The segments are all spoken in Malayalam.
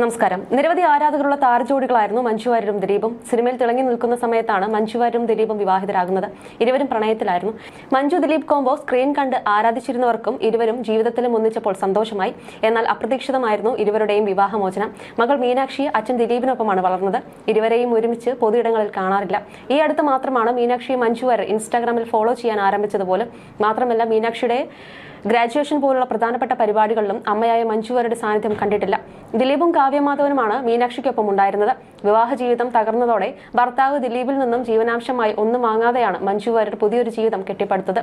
നമസ്കാരം. നിരവധി ആരാധകരുള്ള താരജോഡികളായിരുന്നു മഞ്ജുവാര്യരും ദിലീപും. സിനിമയിൽ തിളങ്ങി നിൽക്കുന്ന സമയത്താണ് മഞ്ജുവാര്യരും ദിലീപും വിവാഹിതരാകുന്നത്. ഇരുവരും പ്രണയത്തിലായിരുന്നു. മഞ്ജു ദിലീപ് കോംബോ സ്ക്രീൻ കണ്ട് ആരാധിച്ചിരുന്നവർക്കും ഇരുവരും ജീവിതത്തിലും ഒന്നിച്ചപ്പോൾ സന്തോഷമായി. എന്നാൽ അപ്രതീക്ഷിതമായിരുന്നു ഇരുവരുടെയും വിവാഹമോചനം. മകൾ മീനാക്ഷിയെ അച്ഛൻ ദിലീപിനൊപ്പമാണ് വളർന്നത്. ഇരുവരെയും ഒരുമിച്ച് പൊതുയിടങ്ങളിൽ കാണാറില്ല. ഈ അടുത്ത് മാത്രമാണ് മീനാക്ഷി മഞ്ജുവാര്യർ ഇൻസ്റ്റാഗ്രാമിൽ ഫോളോ ചെയ്യാൻ ആരംഭിച്ചത് പോലും മാത്രമല്ല മീനാക്ഷിയുടെ ഗ്രാജുവേഷൻ പോലുള്ള പ്രധാനപ്പെട്ട പരിപാടികളിലും അമ്മയായ മഞ്ജുവരുടെ സാന്നിധ്യം കണ്ടിട്ടില്ല. ദിലീപും കാവ്യമാധവനുമാണ് മീനാക്ഷിക്കൊപ്പം ഉണ്ടായിരുന്നത്. വിവാഹ ജീവിതം തകർന്നതോടെ ഭർത്താവ് ദിലീപിൽ നിന്നും ജീവനാംശമായി ഒന്നും വാങ്ങാതെയാണ് മഞ്ജു വാര്യർ പുതിയൊരു ജീവിതം കെട്ടിപ്പടുത്തത്.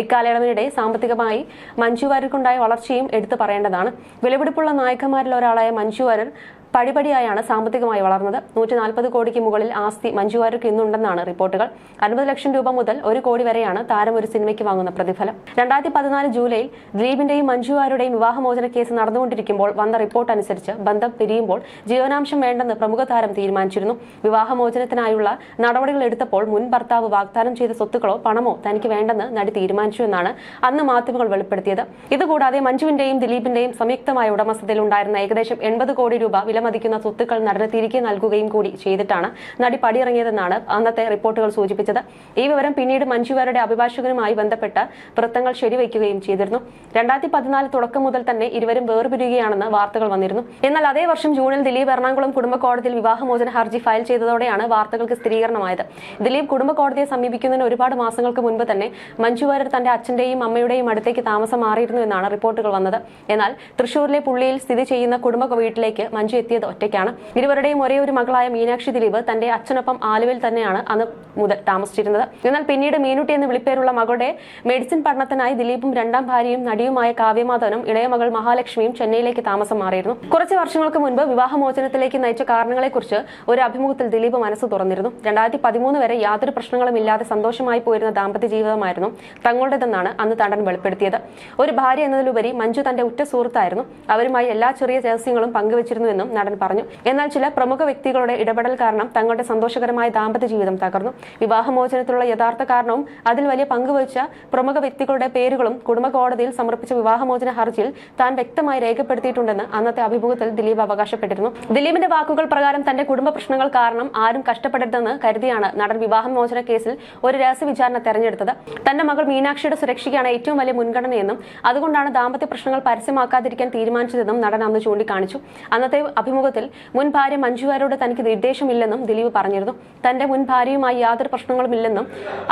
ഇക്കാലയളവിനിടെ സാമ്പത്തികമായി മഞ്ജു വാര്യർക്കുണ്ടായ വളർച്ചയും എടുത്തു പറയേണ്ടതാണ്. വിലപിടിപ്പുള്ള നായകന്മാരിൽ ഒരാളായ മഞ്ജു വാര്യർ പടിപടിയായാണ് സാമ്പത്തികമായി വളർന്നത്. നൂറ്റി നാൽപ്പത് കോടിക്ക് മുകളിൽ ആസ്തി മഞ്ജു വാര്യർക്ക് ഇന്നുണ്ടെന്നാണ് റിപ്പോർട്ടുകൾ. അൻപത് ലക്ഷം രൂപ മുതൽ ഒരു കോടി വരെയാണ് താരം ഒരു സിനിമയ്ക്ക് വാങ്ങുന്ന പ്രതിഫലം. രണ്ടായിരത്തി പതിനാല് ജൂലൈയിൽ ദിലീപിന്റെയും മഞ്ജു വാര്യരുടെയും വിവാഹമോചന കേസ് നടന്നുകൊണ്ടിരിക്കുമ്പോൾ വന്ന റിപ്പോർട്ട് അനുസരിച്ച് ബന്ധം പിരിയുമ്പോൾ ജീവനാംശം വേണ്ടെന്ന് പ്രമുഖ താരം തീരുമാനിച്ചിരുന്നു. വിവാഹമോചനത്തിനായുള്ള നടപടികൾ എടുത്തപ്പോൾ മുൻ ഭർത്താവ് വാഗ്ദാനം ചെയ്ത സ്വത്തുക്കളോ പണമോ തനിക്ക് വേണ്ടെന്ന് നടി തീരുമാനിച്ചു എന്നാണ് അന്ന് മാധ്യമങ്ങൾ വെളിപ്പെടുത്തിയത്. ഇതുകൂടാതെ മഞ്ജുവിന്റെയും ദിലീപിന്റെയും സംയുക്തമായ ഉടമസ്ഥതയിൽ ഉണ്ടായിരുന്ന ഏകദേശം എൺപത് കോടി രൂപ വിലമതിക്കുന്ന സ്വത്തുക്കൾ നടന് തിരികെ നൽകുകയും കൂടി ചെയ്തിട്ടാണ് നടി പടിയിറങ്ങിയതെന്നാണ് അന്നത്തെ റിപ്പോർട്ടുകൾ സൂചിപ്പിച്ചത്. ഈ വിവരം പിന്നീട് മഞ്ജുവാരുടെ അഭിഭാഷകനുമായി ബന്ധപ്പെട്ട് വൃത്തങ്ങൾ ശരിവയ്ക്കുകയും ചെയ്തിരുന്നു. രണ്ടായിരത്തി പതിനാല് തുടക്കം മുതൽ തന്നെ ഇരുവരും വേർപിരിയുകയാണെന്ന് വാർത്തകൾ വന്നിരുന്നു. എന്നാൽ അതേ വർഷം ജൂണിൽ ദിലീപ് എറണാകുളം കുടുംബ കോടതിയിൽ വിവാഹമോചന ഹർജി ഫയൽ ചെയ്തതോടെയാണ് വാർത്തകൾക്ക് സ്ഥിരീകരണമായത്. ദിലീപ് കുടുംബ കോടതിയെ സമീപിക്കുന്നതിന് ഒരുപാട് മാസങ്ങൾക്ക് മുൻപ് തന്നെ മഞ്ജുവാര്യർ തന്റെ അച്ഛന്റെയും അമ്മയുടെയും അടുത്തേക്ക് താമസം മാറിയിരുന്നു എന്നാണ് റിപ്പോർട്ടുകൾ വന്നത്. എന്നാൽ തൃശൂരിലെ പുള്ളിയിൽ സ്ഥിതി ചെയ്യുന്ന കുടുംബ വീട്ടിലേക്ക് മഞ്ജു എത്തിയത് ഒറ്റയ്ക്കാണ്. ഇരുവരുടെയും ഒരേ ഒരു മകളായ മീനാക്ഷി ദിലീപ് തന്റെ അച്ഛനൊപ്പം ആലുവയിൽ തന്നെയാണ് അന്ന് മുതൽ താമസിച്ചിരുന്നത്. എന്നാൽ പിന്നീട് മീനുട്ടി എന്ന് വിളിപ്പേരുള്ള മകളുടെ മെഡിസിൻ പഠനത്തിനായി ദിലീപും രണ്ടാം ഭാര്യയും നടിയുമായ കാവ്യമാധവനും ഇളയ മകൾ മഹാലക്ഷ്മിയും ചെന്നൈയിലേക്ക് താമസം മാറിയിരുന്നു. കുറച്ച് വർഷങ്ങൾക്ക് മുൻപ് വിവാഹമോചനത്തിലേക്ക് നയിച്ച കാരണങ്ങളെക്കുറിച്ച് ഒരു അഭിമുഖത്തിൽ ദിലീപ് മനസ്സ് തുറന്നിരുന്നു. രണ്ടായിരത്തി പതിമൂന്ന് വരെ യാതൊരു പ്രശ്നങ്ങളും ഇല്ലാതെ സന്തോഷമായി പോയിരുന്ന ദാമ്പത്യ ജീവിതമായിരുന്നു തങ്ങളുടേതെന്നാണ് അന്ന് തണ്ടൻ വെളിപ്പെടുത്തിയത്. ഒരു ഭാര്യ എന്നതിലുപരി മഞ്ജു തന്റെ ഉറ്റ സുഹൃത്തായിരുന്നു. അവരുമായി എല്ലാ ചെറിയ രഹസ്യങ്ങളും പങ്കുവച്ചിരുന്നുവെന്നും നടൻ പറഞ്ഞു. എന്നാൽ ചില പ്രമുഖ വ്യക്തികളുടെ ഇടപെടൽ കാരണം തങ്ങളുടെ സന്തോഷകരമായ ദാമ്പത്യ ജീവിതം തകർന്നു. വിവാഹമോചനത്തിലുള്ള യഥാർത്ഥ കാരണവും അതിൽ വലിയ പങ്കുവച്ച പ്രമുഖ വ്യക്തികളുടെ പേരുകളും കുടുംബ കോടതിയിൽ സമർപ്പിച്ച വിവാഹമോചന ഹർജിയിൽ താൻ വ്യക്തമായി രേഖപ്പെടുത്തിയിട്ടുണ്ടെന്ന് അന്നത്തെ അഭിമുഖത്തിൽ ദിലീപ് അവകാശപ്പെട്ടിരുന്നു. ദിലീപിന്റെ വാക്കുകൾ പ്രകാരം തന്റെ കുടുംബ പ്രശ്നങ്ങൾ കാരണം ആരും കഷ്ടപ്പെടരുതെന്ന് കരുതിയാണ് നടൻ വിവാഹമോചന കേസിൽ ഒരു രഹസ്യ വിചാരണ തെരഞ്ഞെടുത്തത്. തന്റെ മകൾ മീനാക്ഷിയുടെ സുരക്ഷയ്ക്കാണ് ഏറ്റവും വലിയ മുൻഗണനയെന്നും അതുകൊണ്ടാണ് ദാമ്പത്യ പ്രശ്നങ്ങൾ പരസ്യമാക്കാതിരിക്കാൻ തീരുമാനിച്ചതെന്നും നടൻ അന്ന് ചൂണ്ടിക്കാണിച്ചു. അന്നത്തെ അഭിമുഖത്തിൽ മുൻ ഭാര്യ മഞ്ജുവാരോട് തനിക്ക് നിർദ്ദേശമില്ലെന്നും ദിലീപ് പറഞ്ഞിരുന്നു. തന്റെ മുൻ ഭാര്യയുമായി യാതൊരു പ്രശ്നങ്ങളുമില്ലെന്നും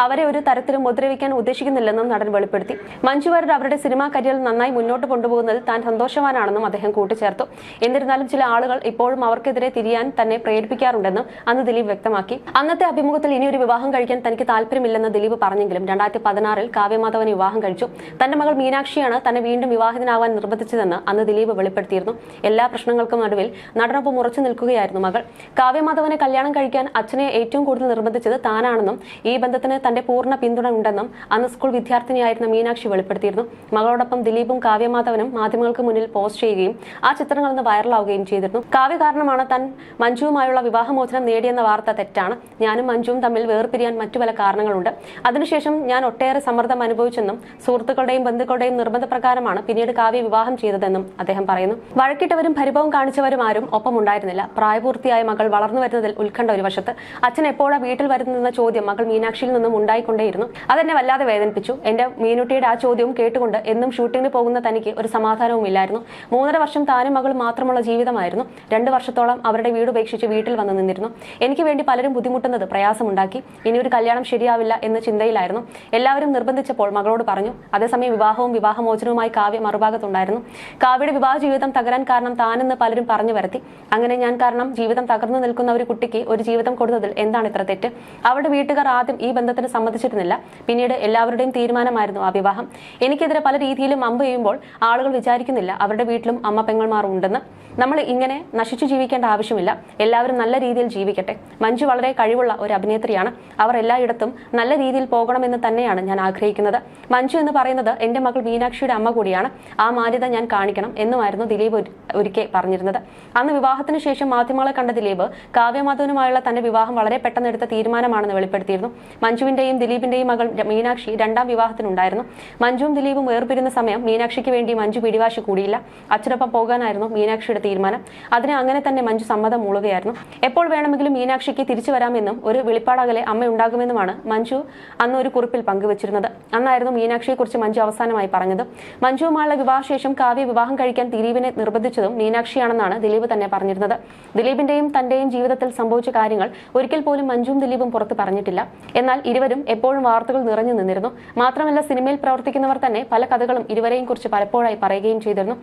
അവരെ ഒരു തരത്തിലും ഉപദ്രവിക്കാൻ ഉദ്ദേശിക്കുന്നില്ലെന്നും നടൻ വെളിപ്പെടുത്തി. മഞ്ജുവാരർ അവരുടെ സിനിമാ കരിയർ നന്നായി മുന്നോട്ട് കൊണ്ടുപോകുന്നതിൽ താൻ സന്തോഷവാനാണെന്നും അദ്ദേഹം കൂട്ടിച്ചേർത്തു. എന്നിരുന്നാലും ചില ആളുകൾ ഇപ്പോഴും അവർക്കെതിരെ തിരിയാൻ തന്നെ പ്രേരിപ്പിക്കാറുണ്ടെന്നും അന്ന് ദിലീപ് വ്യക്തമാക്കി. അന്നത്തെ അഭിമുഖത്തിൽ ഇനിയൊരു വിവാഹം കഴിക്കാൻ തനിക്ക് താല്പര്യമില്ലെന്ന് ദിലീപ് പറഞ്ഞെങ്കിലും രണ്ടായിരത്തി പതിനാറിൽ കാവ്യമാധവൻ വിവാഹം കഴിച്ചു. തന്റെ മകൾ മീനാക്ഷിയാണ് തന്നെ വീണ്ടും വിവാഹിതനാവാൻ നിർബന്ധിച്ചതെന്ന് അന്ന് ദിലീപ് വെളിപ്പെടുത്തിയിരുന്നു. എല്ലാ പ്രശ്നങ്ങൾക്കും നടുവിൽ നടനൊപ്പം ഉറച്ചു നിൽക്കുകയായിരുന്നു മകൾ. കാവ്യമാധവനെ കല്യാണം കഴിക്കാൻ അച്ഛനെ ഏറ്റവും കൂടുതൽ നിർബന്ധിച്ചത് താനാണെന്നും ഈ ബന്ധത്തിന് തന്റെ പൂർണ പിന്തുണ ഉണ്ടെന്നും അന്ന് സ്കൂൾ വിദ്യാർത്ഥിനിയായിരുന്ന മീനാക്ഷി വെളിപ്പെടുത്തിയിരുന്നു. മകളോടൊപ്പം ദിലീപും കാവ്യമാധവനും മാധ്യമങ്ങൾക്ക് മുന്നിൽ പോസ്റ്റ് ചെയ്യുകയും ആ ചിത്രങ്ങൾ ഇന്ന് വൈറലാവുകയും ചെയ്തിരുന്നു. കാവ്യ കാരണമാണ് താൻ മഞ്ജുവുമായുള്ള വിവാഹമോചനം നേടിയെന്ന വാർത്ത തെറ്റാണ്. ഞാനും മഞ്ജുവും തമ്മിൽ വേർപിരിയാൻ മറ്റു പല കാരണങ്ങളുണ്ട്. അതിനുശേഷം ഞാൻ ഒട്ടേറെ സമ്മർദ്ദം അനുഭവിച്ചെന്നും സുഹൃത്തുക്കളുടെയും ബന്ധുക്കളുടെയും നിർബന്ധപ്രകാരമാണ് പിന്നീട് കാവ്യ വിവാഹം ചെയ്തതെന്നും അദ്ദേഹം പറയുന്നു. വഴക്കിട്ടവരും പരിഭവം കാണിച്ചവരും ആരും ഒപ്പം ഉണ്ടായിരുന്നില്ല പ്രായപൂർത്തിയായ മകൾ വളർന്നു വരുന്നതിൽ ഉത്കണ്ഠ ഒരു വശത്ത്. അച്ഛൻ എപ്പോഴാ വീട്ടിൽ വരുന്നതെന്ന ചോദ്യം മകൾ മീനാക്ഷിയിൽ നിന്നും ഉണ്ടായിക്കൊണ്ടേയിരുന്നു. അതെന്നെ വല്ലാതെ വേദനിപ്പിച്ചു. എന്റെ മീനുട്ടിയുടെ ആ ചോദ്യവും കേട്ടുകൊണ്ട് എന്നും ഷൂട്ടിങ്ങിന് പോകുന്ന തനിക്ക് ഒരു സമാധാനവും ഇല്ലായിരുന്നു. മൂന്നര വർഷം താനും മകൾ മാത്രമുള്ള ജീവിതമായിരുന്നു. രണ്ട് വർഷത്തോളം അവരുടെ വീട് ഉപേക്ഷിച്ച് വീട്ടിൽ വന്നു നിന്നിരുന്നു. എനിക്ക് വേണ്ടി പലരും ബുദ്ധിമുട്ടുന്നത് പ്രയാസമുണ്ടാക്കി. ഇനി ഒരു കല്യാണം ശരിയാവില്ല എന്ന ചിന്തയിലായിരുന്നു. എല്ലാവരും നിർബന്ധിച്ചപ്പോൾ മകളോട് പറഞ്ഞു അതേസമയം വിവാഹവും വിവാഹമോചനവുമായി കാവ്യ മറുഭാഗത്തുണ്ടായിരുന്നു. കാവ്യയുടെ വിവാഹ ജീവിതം തകരാൻ കാരണം താനെന്ന് പലരും പറഞ്ഞു വരുത്തി. അങ്ങനെ ഞാൻ കാരണം ജീവിതം തകർന്നു നിൽക്കുന്ന ഒരു കുട്ടിക്ക് ഒരു ജീവിതം കൊടുത്തതിൽ എന്താണ് ഇത്ര തെറ്റ്? അവരുടെ വീട്ടുകാർ ആദ്യം ഈ ബന്ധത്തിന് സമ്മതിച്ചിരുന്നില്ല. പിന്നീട് എല്ലാവരുടെയും തീരുമാനമായിരുന്നു ആ വിവാഹം. എനിക്കെതിരെ പല രീതിയിലും അമ്പ് ചെയ്യുമ്പോൾ ആളുകൾ വിചാരിക്കുന്നില്ല അവരുടെ വീട്ടിലും അമ്മ പെങ്ങൾമാർ ഉണ്ടെന്ന്. നമ്മൾ ഇങ്ങനെ നശിച്ചു ജീവിക്കേണ്ട ആവശ്യമില്ല. എല്ലാവരും നല്ല രീതിയിൽ ജീവിക്കട്ടെ. മഞ്ജു വളരെ കഴിവുള്ള ഒരു അഭിനേത്രിയാണ്. അവർ എല്ലായിടത്തും നല്ല രീതിയിൽ പോകണമെന്ന് തന്നെയാണ് ഞാൻ ആഗ്രഹിക്കുന്നത്. മഞ്ജു എന്ന് പറയുന്നത് എന്റെ മകൾ മീനാക്ഷിയുടെ അമ്മ കൂടിയാണ്. ആ മാന്യത ഞാൻ കാണിക്കണം എന്നുമായിരുന്നു ദിലീപ് ഒരിക്കെ പറഞ്ഞിരുന്നത്. അന്ന് വിവാഹത്തിന് ശേഷം മാധ്യമങ്ങളെ കണ്ട ദിലീപ് കാവ്യമാധവനുമായുള്ള തന്റെ വിവാഹം വളരെ പെട്ടെന്ന് എടുത്ത തീരുമാനമാണെന്ന് വെളിപ്പെടുത്തിയിരുന്നു. മഞ്ജുവിന്റെയും ദിലീപിന്റെയും മകൾ മീനാക്ഷി രണ്ടാം വിവാഹത്തിനുണ്ടായിരുന്നു. മഞ്ജുവും ദിലീപും വേർപിരുന്ന സമയം മീനാക്ഷിക്ക് വേണ്ടി മഞ്ജു പിടിവാശി കൂടിയില്ല. അച്ഛനൊപ്പം പോകാനായിരുന്നു മീനാക്ഷിയുടെ തീരുമാനം. അതിന് അങ്ങനെ തന്നെ മഞ്ജു സമ്മതം മൂളുകയായിരുന്നു. എപ്പോൾ വേണമെങ്കിലും മീനാക്ഷിക്ക് തിരിച്ചു വരാമെന്നും ഒരു വെളിപ്പാടകലെ അമ്മയുണ്ടാകുമെന്നുമാണ് മഞ്ജു അന്ന് ഒരു കുറിപ്പിൽ പങ്കുവച്ചിരുന്നത്. അന്നായിരുന്നു മീനാക്ഷിയെക്കുറിച്ച് മഞ്ജു അവസാനമായി പറഞ്ഞത്. മഞ്ജുവുമായുള്ള വിവാഹശേഷം കാവ്യ വിവാഹം കഴിക്കാൻ ദിലീപിനെ നിർബന്ധിച്ചതും മീനാക്ഷിയാണെന്നാണ് ദിലീപ് തന്നെ പറഞ്ഞിരുന്നത്. ദിലീപിന്റെയും തന്റെയും ജീവിതത്തിൽ സംഭവിച്ച കാര്യങ്ങൾ ഒരിക്കൽ പോലും മഞ്ജുവും ദിലീപും പുറത്ത് പറഞ്ഞിട്ടില്ല. എന്നാൽ ഇരുവരും എപ്പോഴും വാർത്തകൾ നിറഞ്ഞു നിന്നിരുന്നു. മാത്രമല്ല സിനിമയിൽ പ്രവർത്തിക്കുന്നവർ തന്നെ പല കഥകളും ഇരുവരെയും കുറിച്ച് പലപ്പോഴായി പറയുകയും ചെയ്തിരുന്നു.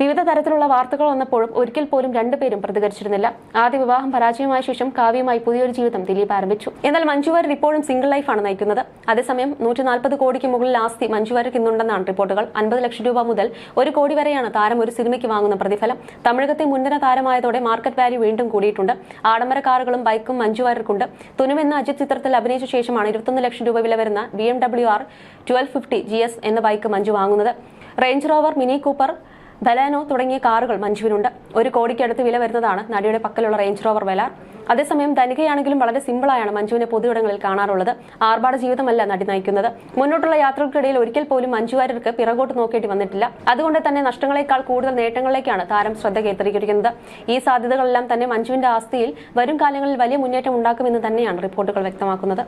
വിവിധ തരത്തിലുള്ള വാർത്തകൾ വന്നപ്പോഴും ഒരിക്കൽ പോലും രണ്ടുപേരും പ്രതികരിച്ചിരുന്നില്ല. ആദ്യ വിവാഹം പരാജയമായ ശേഷം കാവ്യമായി പുതിയൊരു ജീവിതം ദിലീപ് ആരംഭിച്ചു. എന്നാൽ മഞ്ജുവാരി ഇപ്പോഴും സിംഗിൾ ലൈഫാണ് നയിക്കുന്നത്. അതേസമയം നൂറ്റി നാൽപ്പത് കോടിക്ക് മുകളിൽ ആസ്തി മഞ്ജുവാരിക്ക് ഇന്നുണ്ടെന്നാണ് റിപ്പോർട്ടുകൾ. അൻപത് ലക്ഷം രൂപ മുതൽ ഒരു കോടി വരെയാണ് താരം ഒരു സിനിമയ്ക്ക് വാങ്ങുന്ന പ്രതിഫലം. തമിഴകത്തെ മുൻനിര താരമായതോടെ മാർക്കറ്റ് വാല്യൂ വീണ്ടും കൂടിയിട്ടുണ്ട്. ആഡംബര കാറുകളും ബൈക്കും മഞ്ജുവാരിക്കുണ്ട് തുനു തുനുമെന്ന അജിത് ചിത്രത്തിൽ അഭിനയിച്ച ശേഷമാണ് ഇരുപത്തൊന്ന് ലക്ഷം രൂപ വില വരുന്ന B M W R twelve fifty G S എന്ന ബൈക്ക് മഞ്ജു വാങ്ങുന്നത്. Range Rover Mini Cooper Baleno തുടങ്ങിയ കാറുകൾ മഞ്ജുവിനുണ്ട്. ഒരു കോടിക്കടുത്ത് വില വരുന്നതാണ് നടിയുടെ പക്കലുള്ള റേഞ്ച് റോവർ വെലാർ അതേസമയം ധനികയാണെങ്കിലും വളരെ സിമ്പിളായാണ് മഞ്ജുവിനെ പൊതുവിടങ്ങളിൽ കാണാറുള്ളത്. ആർഭാട ജീവിതമല്ല നടി നയിക്കുന്നത്. മുന്നോട്ടുള്ള യാത്രകൾക്കിടയിൽ ഒരിക്കൽ പോലും മഞ്ജുകാരർക്ക് പിറകോട്ട് നോക്കേണ്ടി വന്നിട്ടില്ല. അതുകൊണ്ട് തന്നെ നഷ്ടങ്ങളെക്കാൾ കൂടുതൽ നേട്ടങ്ങളിലേക്കാണ് താരം ശ്രദ്ധ കേന്ദ്രീകരിക്കുന്നത്. ഈ സാധ്യതകളെല്ലാം തന്നെ മഞ്ജുവിന്റെ ആസ്തിയിൽ വരും കാലങ്ങളിൽ വലിയ മുന്നേറ്റം ഉണ്ടാക്കുമെന്ന് തന്നെയാണ് റിപ്പോർട്ടുകൾ വ്യക്തമാക്കുന്നത്.